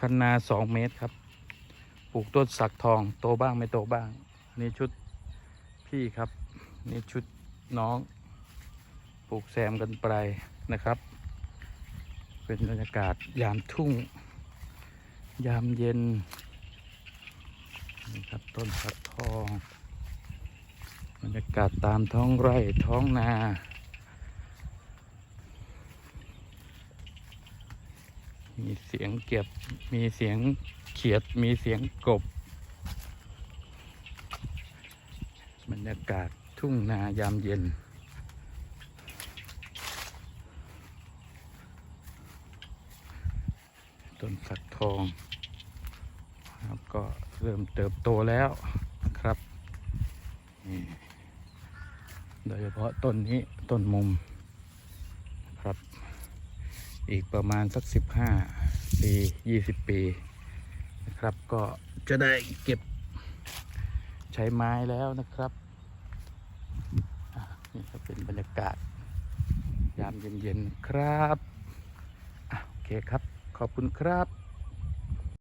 คันนาสองเมตรครับปลูกต้นสักทองโตบ้างไม่โตบ้าง นี่ชุดพี่ครับ นี่ชุดน้องปลูกแซมกันไปนะครับ เป็นบรรยากาศยามทุ่ง ยามเย็นนี่ครับต้นสักทอง บรรยากาศตามท้องไร่ท้องนา มีเสียงเก็บ มีเสียงเขียด มีเสียงกบ บรรยากาศทุ่งนายามเย็น ต้นสักทองครับก็เริ่มเติบโตแล้วนะครับ โดยเฉพาะต้นนี้ต้นมุมครับ อีกประมาณสักสิบห้าปียี่สิบปีนะครับ ก็จะได้เก็บใช้ไม้แล้วนะครับนี่ก็เป็นบรรยากาศ ยามเย็นๆครับโอเคครับ ขอบคุณครับ